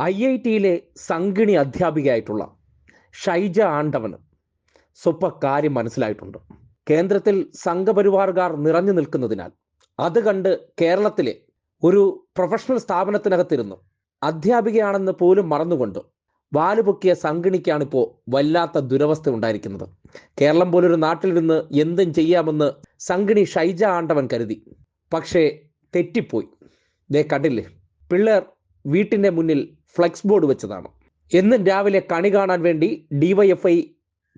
I I ടിയിലെ സംഗിണി അധ്യാപികയായിട്ടുള്ള ഷൈജ ആണ്ടവന് സ്വപ്പ കാര്യം മനസ്സിലായിട്ടുണ്ട്. കേന്ദ്രത്തിൽ സംഘപരിവാറുകാർ നിറഞ്ഞു നിൽക്കുന്നതിനാൽ അത് കണ്ട് കേരളത്തിലെ ഒരു പ്രൊഫഷണൽ സ്ഥാപനത്തിനകത്തിരുന്ന്. അധ്യാപികയാണെന്ന് പോലും മറന്നുകൊണ്ട് വാലുപൊക്കിയ സംഗണിക്കാണിപ്പോൾ വല്ലാത്ത ദുരവസ്ഥ ഉണ്ടായിരിക്കുന്നത്. കേരളം പോലൊരു നാട്ടിലിരുന്ന് എന്തും ചെയ്യാമെന്ന് സംഗണി ഷൈജ ആണ്ടവൻ കരുതി. പക്ഷേ തെറ്റിപ്പോയി. ദേ കണ്ടില്ലേ? പിള്ളേർ വീട്ടിന്റെ മുന്നിൽ ഫ്ലെക്സ് ബോർഡ് വെച്ചതാണ്. എന്നും രാവിലെ കണി കാണാൻ വേണ്ടി ഡിവൈഎഫ്ഐ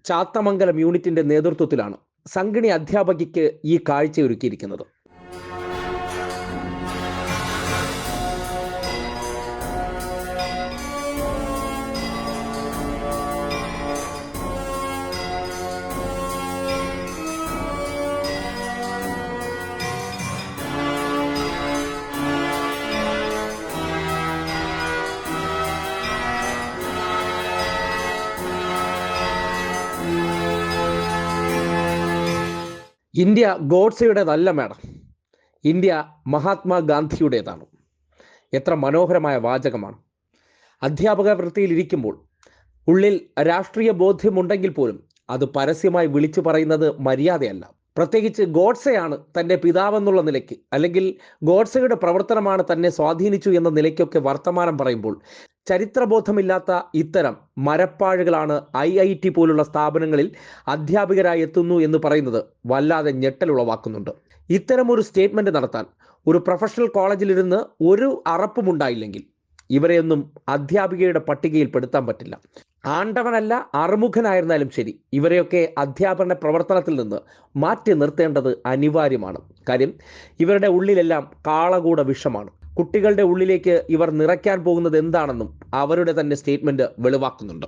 ചാത്തമംഗലം യൂണിറ്റിന്റെ നേതൃത്വത്തിലാണ് സംഗണി അധ്യാപകയ്ക്ക് ഈ കാഴ്ച ഇന്ത്യ ഗോഡ്സയുടേതല്ല മാഡം. ഇന്ത്യ മഹാത്മാഗാന്ധിയുടേതാണ്. എത്ര മനോഹരമായ വാചകമാണ്. അധ്യാപക വൃത്തിയിൽ ഇരിക്കുമ്പോൾ ഉള്ളിൽ രാഷ്ട്രീയ ബോധ്യമുണ്ടെങ്കിൽ പോലും അത് പരസ്യമായി വിളിച്ചു പറയുന്നത് മര്യാദയല്ല. പ്രത്യേകിച്ച് ഗോഡ്സെയാണ് തന്റെ പിതാവെന്നുള്ള നിലയ്ക്ക് അല്ലെങ്കിൽ ഗോഡ്സെയുടെ പ്രവർത്തനമാണ് തന്നെ സ്വാധീനിച്ചു എന്ന നിലയ്ക്കൊക്കെ വർത്തമാനം പറയുമ്പോൾ ചരിത്രബോധമില്ലാത്ത ഇത്തരം മരപ്പാഴുകളാണ് ഐ ഐ ടി പോലുള്ള സ്ഥാപനങ്ങളിൽ അധ്യാപകരായി എത്തുന്നു എന്ന് പറയുന്നത് വല്ലാതെ ഞെട്ടലുളവാക്കുന്നുണ്ട്. ഒരു സ്റ്റേറ്റ്മെന്റ് നടത്താൻ ഒരു പ്രൊഫഷണൽ കോളേജിലിരുന്ന് ഒരു അറപ്പും ഉണ്ടായില്ലെങ്കിൽ ഇവരെയൊന്നും അധ്യാപികയുടെ പട്ടികയിൽ പെടുത്താൻ പറ്റില്ല. ആണ്ടവനല്ല അറുമുഖനായിരുന്നാലും ശരി ഇവരെയൊക്കെ അധ്യാപന പ്രവർത്തനത്തിൽ നിന്ന് മാറ്റി നിർത്തേണ്ടത് അനിവാര്യമാണ്. കാര്യം ഇവരുടെ ഉള്ളിലെല്ലാം കാളകൂട വിഷമാണ്. കുട്ടികളുടെ ഉള്ളിലേക്ക് ഇവർ നിറയ്ക്കാൻ പോകുന്നത് എന്താണെന്നും അവരുടെ തന്നെ സ്റ്റേറ്റ്മെന്റ് വെളിവാക്കുന്നുണ്ട്.